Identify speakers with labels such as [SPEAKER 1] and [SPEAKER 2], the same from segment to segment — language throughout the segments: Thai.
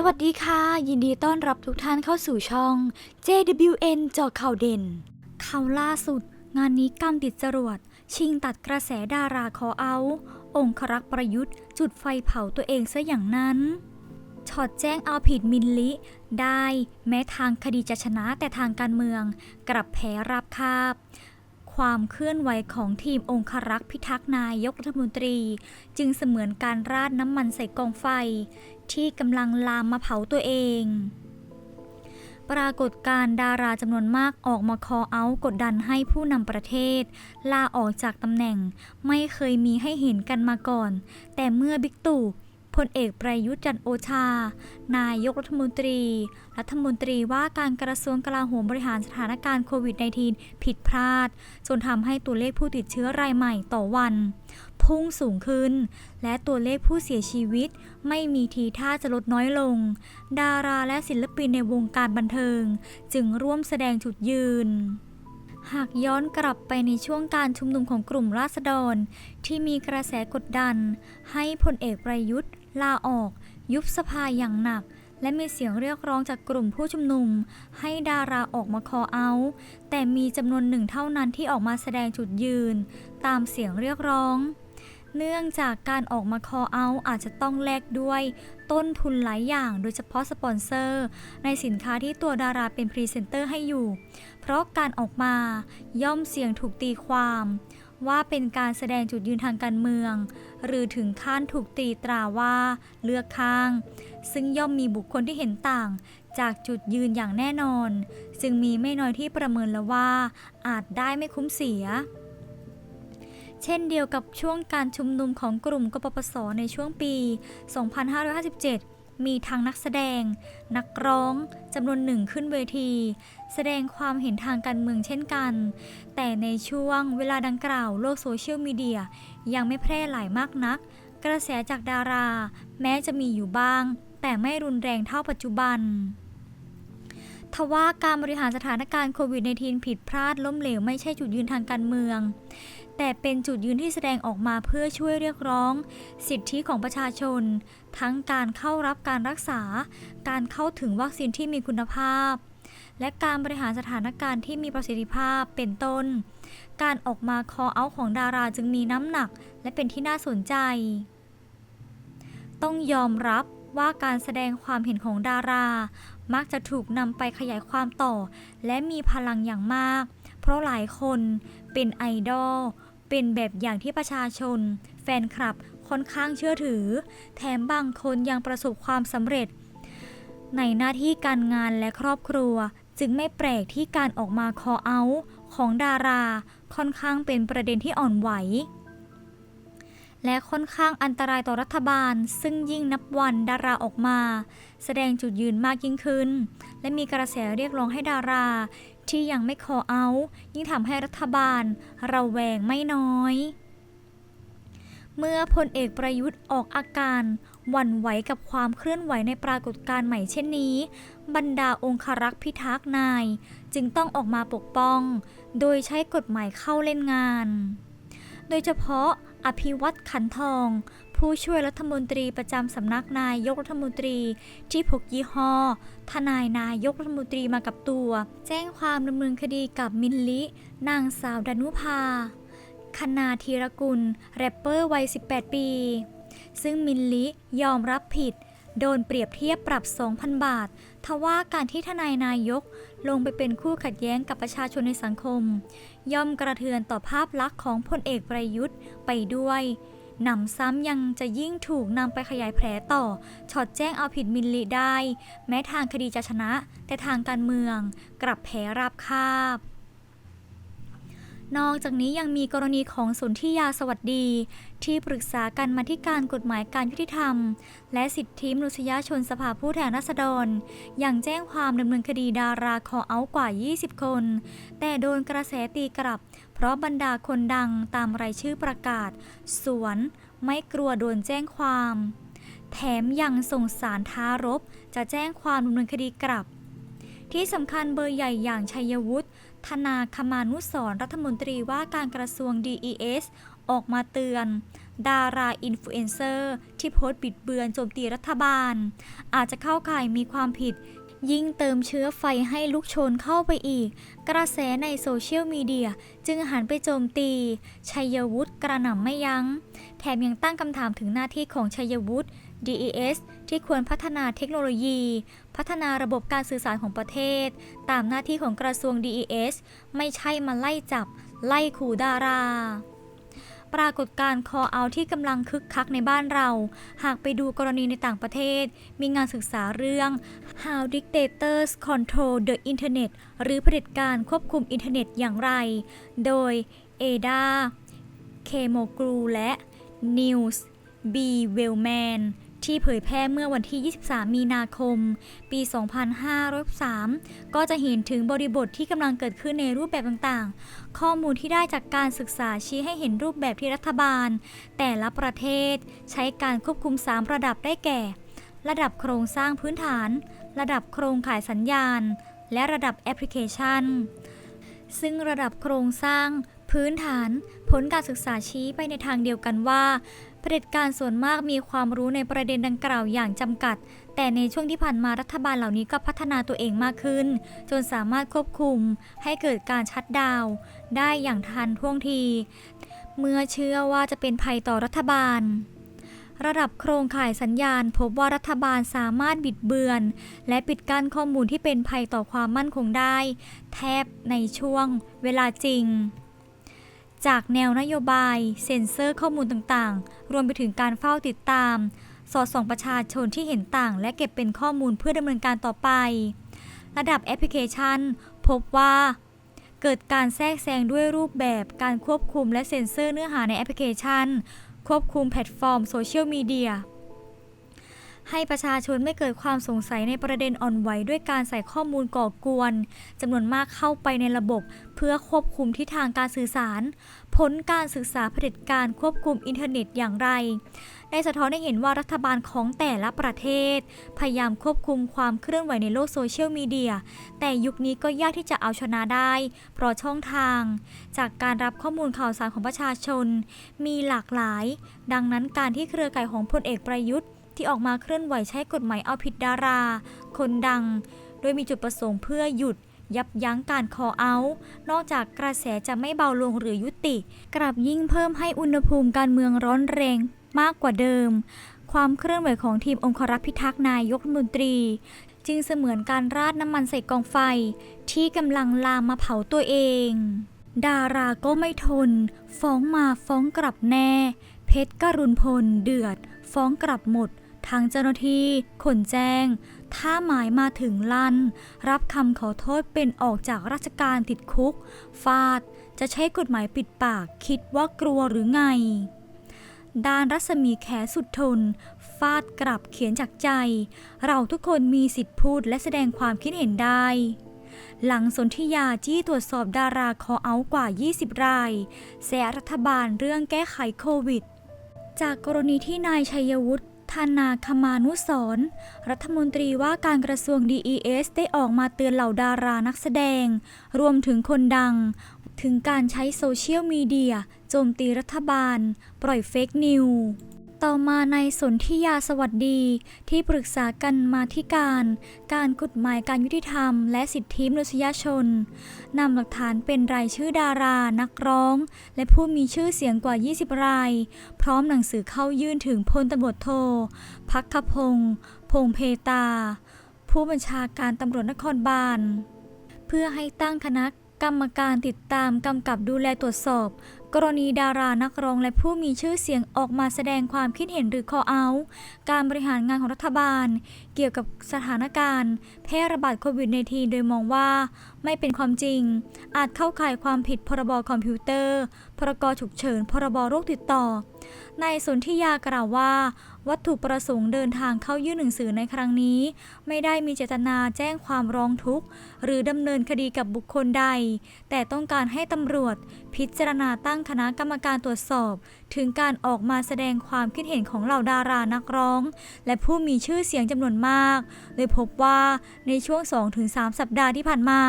[SPEAKER 1] สวัสดีค่ะ ยินดีต้อนรับทุกท่านเข้าสู่ช่อง JWN เจอข่าวเด่นข่าวล่าสุด งานนี้กำติดจรวด ชิงตัดกระแสดาราคอเอา องครักษ์ประยุทธ์ จุดไฟเผาตัวเองซะอย่างนั้นช็อตแจ้งเอาผิดมินลิ ได้ แม้ทางคดีจะชนะแต่ทางการเมือง กลับแพ้รับคาบ ความเคลื่อนไหวของทีมองครักษ์พิทักษ์นายกรัฐมนตรี จึงเสมือนการราดน้ำมันใส่กองไฟ ที่กำลังลามมาเผาตัวเอง ปรากฏการดาราจำนวนมากออกมาคอเอาท์กดดันให้ผู้นำประเทศ ลาออกจากตำแหน่ง ไม่เคยมีให้เห็นกันมาก่อน แต่เมื่อบิ๊กตู่ พลเอกประยุทธ์จันโอชา นายกรัฐมนตรี รัฐมนตรีว่าการกระทรวงกลาโหมบริหารสถานการณ์โควิด -19 ผิดพลาด จนทำให้ตัวเลขผู้ติดเชื้อรายใหม่ต่อวัน พุ่งสูงขึ้น และตัวเลขผู้เสียชีวิต ไม่มีทีท่าจะลดน้อยลง ดาราและศิลปินในวงการบันเทิง จึงร่วมแสดงจุดยืนหากย้อนกลับไปในช่วงการชุมนุมของกลุ่มราษฎร ที่มีกระแสกดดัน ให้พลเอกประยุทธ์ ลาออก ยุบสภาอย่างหนัก และมีเสียงเรียกร้องจากกลุ่มผู้ชุมนุม ให้ดาราออกมาคอเอา แต่มีจำนวนหนึ่งเท่านั้นที่ออกมาแสดงจุดยืน ตามเสียงเรียกร้อง เนื่องจากการออกมาคอเอาอาจจะต้องแลกด้วย ต้นทุนหลายอย่างโดยเฉพาะสปอนเซอร์ ในสินค้าที่ตัวดาราเป็นพรีเซนเตอร์ให้อยู่ เพราะการออกมาย่อมเสี่ยงถูกตีความ ว่าเป็นการแสดงจุดยืนทางการเมือง หรือถึงขั้นถูกตีตราว่าเลือกข้าง ซึ่งย่อมมีบุคคลที่เห็นต่าง จากจุดยืนอย่างแน่นอน จึงมีไม่น้อยที่ประเมินแล้วว่า อาจได้ไม่คุ้มเสีย เช่นเดียวกับช่วงการชุมนุมของกลุ่มกปปสในช่วงปี 2557 มีทางนักแสดง นักร้องจำนวนหนึ่งขึ้นเวที แสดงความเห็นทางการเมืองเช่นกัน แต่ในช่วงเวลาดังกล่าวโลกโซเชียลมีเดียยังไม่แพร่หลายมากนัก กระแสจากดารา แม้จะมีอยู่บ้าง แต่ไม่รุนแรงเท่าปัจจุบัน ทว่าการบริหารสถานการณ์โควิด -19 ผิดพลาดล้มเหลวไม่ใช่จุดยืนทางการเมือง แต่เป็นจุดยืนที่แสดงออกมาเพื่อช่วยเรียกร้อง สิทธิของประชาชน ทั้งการเข้ารับการรักษา การเข้าถึงวัคซีนที่มีคุณภาพ และการบริหารสถานการณ์ที่มีประสิทธิภาพเป็นต้น การออกมาคอเอาของดาราจึงมีน้ำหนัก และเป็นที่น่าสนใจ ต้องยอมรับ ว่าการแสดงความเห็นของดารา มักจะถูกนำไปขยายความต่อ และมีพลังอย่างมาก เพราะหลายคนเป็นไอดอล เป็นแบบอย่างที่ประชาชน แฟนคลับค่อนข้างเชื่อถือ แถมบางคนยังประสบความสำเร็จ ในหน้าที่การงานและครอบครัว จึงไม่แปลกที่การออกมาคอเอาของดารา ค่อนข้างเป็นประเด็นที่อ่อนไหว และค่อนข้างอันตรายต่อรัฐบาล ซึ่งยิ่งนับวันดาราออกมา แสดงจุดยืนมากยิ่งขึ้น และมีกระแสเรียกร้องให้ดารา ที่ยังไม่คอเอา ยิ่งทำให้รัฐบาลระแวงไม่น้อย เมื่อพลเอกประยุทธ์ออกอาการหวั่นไหวกับความเคลื่อนไหวในปรากฏการณ์ใหม่เช่นนี้ บรรดาองครักษ์พิทักษ์นาย จึงต้องออกมาปกป้อง โดยใช้กฎหมายเข้าเล่นงาน โดยเฉพาะ อภิวัตขันทอง ผู้ช่วยรัฐมนตรีประจำสำนักนายกรัฐมนตรี ที่พกยี่ห้อ ทนายนายกรัฐมนตรีมากับตัว แจ้งความดำเนินคดีกับมินลิ นางสาวดานุภา คณาธีรกุล แรปเปอร์วัย 18 ปี ซึ่งมินลิยอมรับผิด โดนเปรียบเทียบปรับ 2,000 บาท ทว่าการที่ทนายนายกลงไปเป็นคู่ขัดแย้งกับประชาชนในสังคม ย่อมกระเทือนต่อภาพลักษณ์ของพลเอกประยุทธ์ไปด้วยหนำซ้ำยังจะยิ่งถูกนำไปขยายแผลต่อช็อตแจ้งเอาผิดมินลิได้ แม้ทางคดีจะชนะ แต่ทางการเมืองกลับแพ้ราบคาบ นอกจากนี้ยังมีกรณีของสนธิยาสวัสดี ที่ปรึกษาการมาธิการกฎหมายการยุติธรรม และสิทธิมนุษยชนสภาผู้แทนราษฎร อย่างแจ้งความดำเนินคดีดาราคอเอากว่า 20 คน แต่โดนกระแสตีกลับ เพราะบรรดาคนดังตามรายชื่อประกาศ สวนไม่กลัวโดนแจ้งความ แถมยังส่งสารท้ารบ จะแจ้งความดำเนินคดีกลับที่สำคัญเบอร์ใหญ่อย่างชัยวุฒิ ธนาคมานุสรรัฐมนตรีว่าการกระทรวง DES ออกมาเตือน ดาราอินฟลูเอนเซอร์ ที่โพสต์บิดเบือนโจมตีรัฐบาล อาจจะเข้าข่ายมีความผิด ยิ่งเติมเชื้อไฟให้ลุกโชนเข้าไปอีก กระแสในโซเชียลมีเดียจึงหันไปโจมตี ชัยวุฒิกระหน่ำไม่ยัง้ง แถมยังตั้งคำถามถึงหน้าที่ของชัยวุฒิ DES ที่ควรพัฒนาเทคโนโลยี พัฒนาระบบการสื่อสารของประเทศ ตามหน้าที่ของกระทรวง DES ไม่ใช่มาไล่จับ ไล่ขู่ดารา ปรากฏการณ์ call out ที่กำลังคึกคักในบ้านเรา หากไปดูกรณีในต่างประเทศ มีงานศึกษาเรื่อง How Dictators Control the Internet หรือเผด็จการควบคุมอินเทอร์เน็ตอย่างไร โดยเอดาเคโมกรูและ News B. Wellman ที่เผยแพร่เมื่อวันที่ 23 มีนาคม ปี 2503 ก็จะเห็นถึงบริบทที่กำลังเกิดขึ้นในรูปแบบต่างๆ ข้อมูลที่ได้จากการศึกษาชี้ให้เห็นรูปแบบที่รัฐบาล แต่ละประเทศใช้การควบคุม 3 ระดับได้แก่ ระดับโครงสร้างพื้นฐาน ระดับโครงข่ายสัญญาณ และระดับแอปพลิเคชัน ซึ่งระดับโครงสร้างพื้นฐาน ผลการศึกษาชี้ไปในทางเดียวกันว่า ด็จการส่วนมากมีความรู้ในประเด็นดังกล่าวอย่างจำกัด แต่ในช่วงที่ผ่านมารัฐบาลเหล่านี้ก็พัฒนาตัวเองมากขึ้น จนสามารถควบคุมให้เกิดการชัดดาวน์ได้อย่างทันท่วงที เมื่อเชื่อว่าจะเป็นภัยต่อรัฐบาลระดับโครงข่ายสัญญาณ พบว่ารัฐบาลสามารถบิดเบือน และปิดกั้นข้อมูลที่เป็นภัยต่อความมั่นคงได้ แทบในช่วงเวลาจริง จากแนวนโยบาย เซ็นเซอร์ข้อมูลต่างๆ รวมไปถึงการเฝ้าติดตาม สอดส่องประชาชนที่เห็นต่าง และเก็บเป็นข้อมูลเพื่อดำเนินการต่อไป ระดับแอปพลิเคชัน พบว่า เกิดการแทรกแซงด้วยรูปแบบการควบคุมและเซ็นเซอร์เนื้อหาในแอปพลิเคชัน ควบคุมแพลตฟอร์มโซเชียลมีเดีย ให้ประชาชนไม่เกิดความสงสัยในประเด็นอ่อนไหวด้วยการใส่ข้อมูลก่อกวนจำนวนมากเข้าไปในระบบ เพื่อควบคุมทิศทางการสื่อสาร ผลการศึกษาเผด็จการควบคุมอินเทอร์เน็ตอย่างไร ได้สะท้อนให้เห็นว่ารัฐบาลของแต่ละประเทศ พยายามควบคุมความเคลื่อนไหวในโลกโซเชียลมีเดียแต่ยุคนี้ก็ยากที่จะเอาชนะได้ เพราะช่องทาง จากการรับข้อมูลข่าวสารของประชาชน มีหลากหลาย ดังนั้นการที่เครือข่ายของพลเอกประยุทธ์ ที่ออกมาเคลื่อนไหวใช้กฎหมายเอาผิดดารา คนดัง โดยมีจุดประสงค์เพื่อหยุดยับยั้งการคอเอา นอกจากกระแสจะไม่เบาลงหรือยุติ กลับยิ่งเพิ่มให้อุณหภูมิการเมืองร้อนแรงมากกว่าเดิม ความเคลื่อนไหวของทีมองครักษ์พิทักษ์นายกรัฐมนตรี จึงเสมือนการราดน้ำมันใส่กองไฟ ที่กำลังลามมาเผาตัวเอง ดาราก็ไม่ทน ฟ้องมาฟ้องกลับแน่ เพชรกรุณพล เดือด ฟ้องกลับหมด ทางเจ้าหน้าที่ขนแจ้ง ถ้าหมายมาถึงลั่น รับคำขอโทษเป็นออกจากราชการติดคุก ฟาด จะใช้กฎหมายปิดปากคิดว่ากลัวหรือไง ดานรัศมีแขสุดทน ฟาดกลับเขียนจากใจ เราทุกคนมีสิทธิพูดและแสดงความคิดเห็นได้หลังสนธิยาจี้ตรวจสอบดาราคอเอาท์กว่า 20 ราย แสรัฐบาลเรื่องแก้ไขโควิด จากกรณีที่นายชัยวุฒิ ธนาคมานุสรรัฐมนตรีว่าการกระทรวง DES ได้ออกมาเตือนเหล่าดารานักแสดง รวมถึงคนดัง ถึงการใช้โซเชียลมีเดียโจมตีรัฐบาล ปล่อยเฟกนิว ต่อมาในสนธิยาสวัสดีที่ปรึกษากันมาธิการ การกฎหมายการยุติธรรม และสิทธิมนุษยชนนำหลักฐานเป็นรายชื่อดารา นักร้อง และผู้มีชื่อเสียงกว่า 20 ราย พร้อมหนังสือเข้ายื่นถึงพลตำรวจโทพักขพงศ์พงเพตา ผู้บัญชาการตำรวจนครบาล เพื่อให้ตั้งคณะ กรรมการติดตามกำกับดูแลตรวจสอบ กรณีดารานักร้องและผู้มีชื่อเสียงออกมาแสดงความคิดเห็นหรือ call out การบริหารงานของรัฐบาล เกี่ยวกับสถานการณ์ แพร่ระบาดโควิด -19 โดยมองว่า ไม่เป็นความจริง อาจเข้าข่ายความผิดพรบคอมพิวเตอร์ พรกฉุกเฉิน พรบโรคติดต่อ นายสนธิยากล่าวว่า วัตถุประสงค์เดินทางเข้ายื่นหนังสือในครั้งนี้ ไม่ได้มีเจตนาแจ้งความร้องทุกข์ หรือดำเนินคดีกับบุคคลใด แต่ต้องการให้ตำรวจ พิจารณาตั้งคณะกรรมการตรวจสอบ ถึงการออกมาแสดงความคิดเห็นของเหล่าดารานักร้อง และผู้มีชื่อเสียงจำนวนมาก โดยพบว่าในช่วง 2-3 สัปดาห์ที่ผ่านมา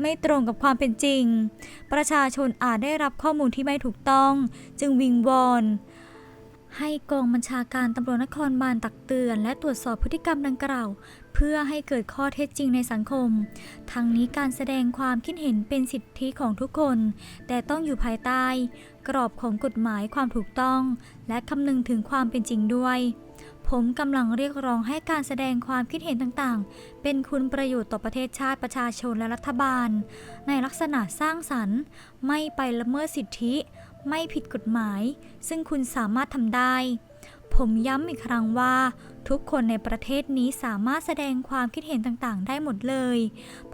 [SPEAKER 1] ไม่ตรงกับความเป็นจริง ประชาชนอาจได้รับข้อมูลที่ไม่ถูกต้อง จึงวิงวอน ให้กองบัญชาการตำรวจนครบาลตักเตือน และตรวจสอบพฤติกรรมดังกล่าว เพื่อให้เกิดข้อเท็จจริงในสังคม ทั้งนี้การแสดงความคิดเห็นเป็นสิทธิของทุกคน แต่ต้องอยู่ภายใต้ กรอบของกฎหมายความถูกต้อง และคำนึงถึงความเป็นจริงด้วย ผมกำลังเรียกร้องให้การแสดงความคิดเห็นต่างๆ เป็นคุณประโยชน์ต่อประเทศชาติประชาชนและรัฐบาล ในลักษณะสร้างสรรค์ ไม่ไปละเมิดสิทธิ ไม่ผิดกฎหมาย ซึ่งคุณสามารถทำได้ ผมย้ำอีกครั้งว่า ทุกคนในประเทศนี้สามารถแสดงความคิดเห็นต่างๆ ได้หมดเลย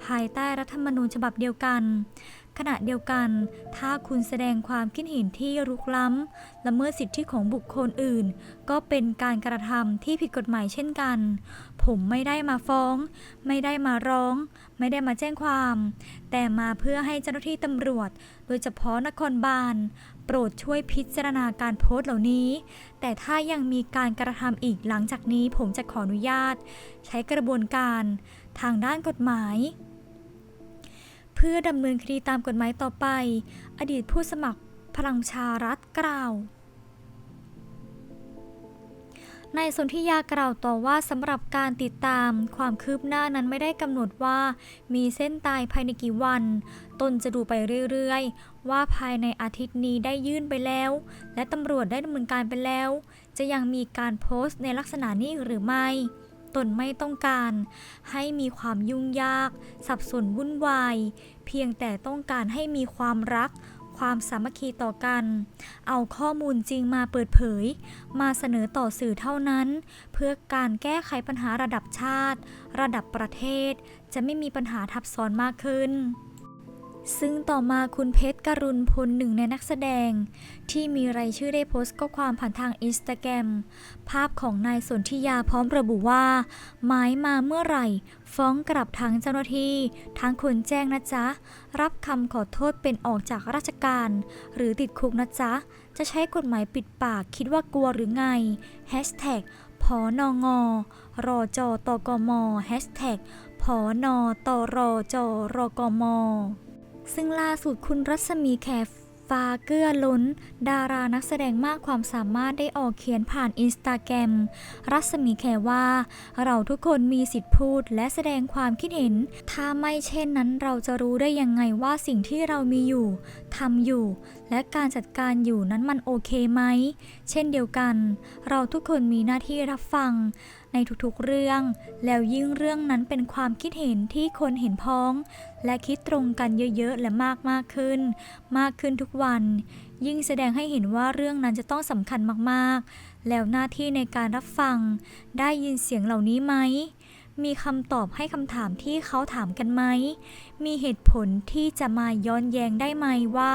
[SPEAKER 1] ภายใต้รัฐธรรมนูญฉบับเดียวกัน ขณะเดียวกัน ถ้าคุณแสดงความคิดเห็นที่รุกล้ำละเมิดสิทธิของบุคคลอื่น ก็เป็นการกระทำที่ผิดกฎหมายเช่นกัน ผมไม่ได้มาฟ้อง ไม่ได้มาร้อง ไม่ได้มาแจ้งความ แต่มาเพื่อให้เจ้าหน้าที่ตำรวจ โดยเฉพาะนครบาล ปรดช่วยพิจารณาการโพสต์เหล่านี้ แต่ถ้ายังมีการกระทำอีกหลังจากนี้ผมจะขออนุญาต ใช้กระบวนการทางด้านกฎหมายเพื่อดำเนินคดีตามกฎหมายต่อไป อดีตผู้สมัครพลังชารัฐกล่าว นายสนธิยากล่าวต่อว่าสำหรับการติดตามความคืบหน้านั้นไม่ได้กำหนดว่า มีเส้นตายภายในกี่วัน ตนจะดูไปเรื่อย ว่าภายในอาทิตย์นี้ได้ยื่นไปแล้ว และตำรวจได้ดำเนินการไปแล้ว จะยังมีการโพสต์ในลักษณะนี้หรือไม่ตนไม่ต้องการ ให้มีความยุ่งยาก สับสนวุ่นวาย เพียงแต่ต้องการให้มีความรัก ความสามัคคีต่อกัน เอาข้อมูลจริงมาเปิดเผย มาเสนอต่อสื่อเท่านั้น เพื่อการแก้ไขปัญหาระดับชาติ ระดับประเทศ จะไม่มีปัญหาทับซ้อนมากขึ้น ซึ่งต่อมาคุณเพชรกรุณพลหนึ่งในนักแสดง ที่มีรายชื่อได้โพสต์ข้อความผ่านทางอินสตาแกรมภาพของนายสนธิยาพร้อมระบุว่า หมายมาเมื่อไหร่ ฟ้องกลับทั้งเจ้าหน้าที่ทั้งคนแจ้งนะจ๊ะ รับคำขอโทษเป็นออกจากราชการ หรือติดคุกนะจ๊ะ จะใช้กฎหมายปิดปากคิดว่ากลัวหรือไงแฮชแท็กพอนงรอจอตกมแฮชแท็กพอนอตรอจอรกม ซึ่งล่าสุดคุณรัศมีแขฟ้าเกื้อล้น ดารานักแสดงมากความสามารถได้ออกเขียนผ่านอินสตาแกรมรัศมีแขว่า เราทุกคนมีสิทธิพูดและแสดงความคิดเห็น ถ้าไม่เช่นนั้นเราจะรู้ได้ยังไงว่าสิ่งที่เรามีอยู่ทำอยู่ และการจัดการอยู่นั้นมันโอเคไหม เช่นเดียวกัน เราทุกคนมีหน้าที่รับฟัง ในทุกๆเรื่อง แล้วยิ่งเรื่องนั้นเป็นความคิดเห็นที่คนเห็นพ้อง และคิดตรงกันเยอะๆ และมากมากๆขึ้น มากขึ้นทุกวัน ยิ่งแสดงให้เห็นว่าเรื่องนั้นจะต้องสำคัญมากๆ แล้วหน้าที่ในการรับฟัง ได้ยินเสียงเหล่านี้ไหม มีคำตอบให้คำถามที่เขาถามกันไหม มีเหตุผลที่จะมาย้อนแย้งได้ไหมว่า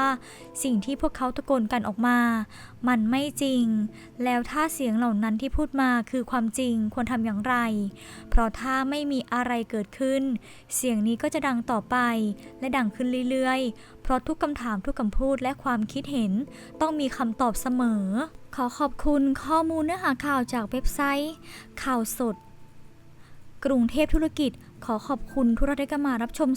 [SPEAKER 1] สิ่งที่พวกเขาตะโกนกันออกมา มันไม่จริง แล้วถ้าเสียงเหล่านั้นที่พูดมาคือความจริงควรทำอย่างไร เพราะถ้าไม่มีอะไรเกิดขึ้น เสียงนี้ก็จะดังต่อไป และดังขึ้นเรื่อยๆ เพราะทุกคำถามทุกคำพูดและความคิดเห็น ต้องมีคำตอบเสมอขอขอบคุณข้อมูลเนื้อหาข่าวจากเว็บไซต์ ข่าวสด กรุงเทพธุรกิจ ขอขอบคุณทุกท่านที่มารับชม